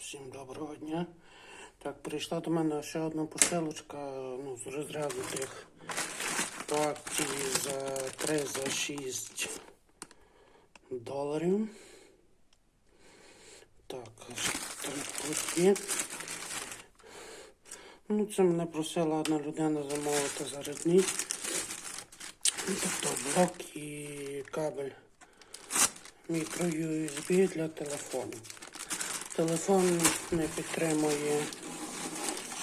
Всім доброго дня. Так, прийшла до мене ще одна посилочка ну, з розряду тих по за 3 за 6 доларів. Так, три кутки. Ну, це мене просила одна людина замовити зараз дні. Ну, Тобто блок і кабель мікро USB для телефону. Телефон не підтримує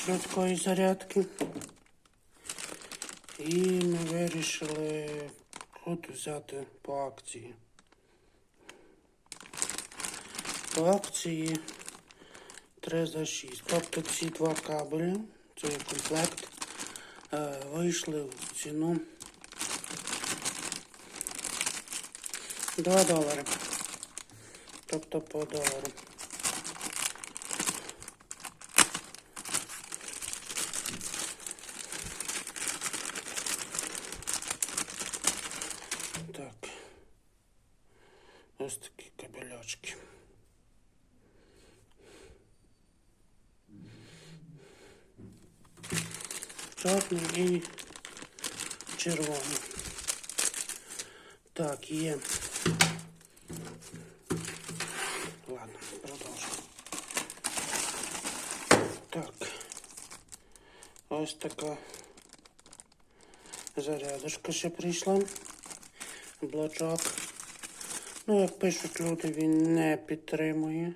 швидкої зарядки. І ми вирішили от взяти по акції. По акції 3 за 6. Тобто ці два кабелі, це комплект, е, вийшли в ціну 2 долари. Тобто по долару. Так. Ось такі кабельочки. Чорний і червоний. Так, є. Ладно, продовжуємо. Так. Ось така зарядочка ще прийшла. Блочок. Ну, як пишуть люди, він не підтримує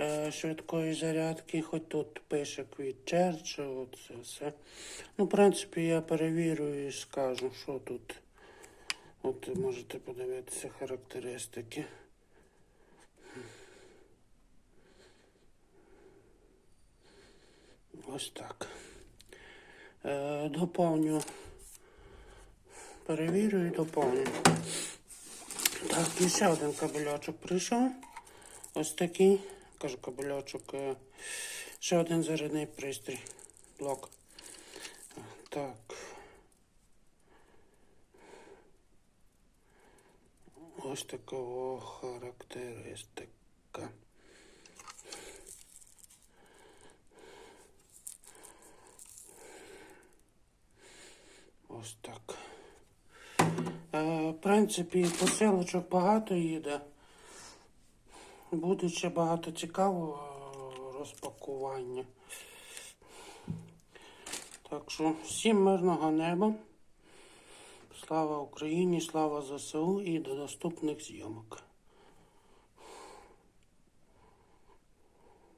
е, швидкої зарядки, хоч тут пише квітчерч, от це все. Ну, в принципі, я перевірю і скажу, що тут. От можете подивитися характеристики. Ось так. Е, доповню. Перевірю і доповню. Так, і ще один кабельочок прийшов. Ось такий. Кажу кабельочок. е, Ще один зарядний пристрій. Блок. Так. Ось такого характеристика. Ось так. Принципі, посилочок багато їде. Буде ще багато цікавого е, розпакування. Так що всім мирного неба. Слава Україні, слава ЗСУ і до наступних зйомок.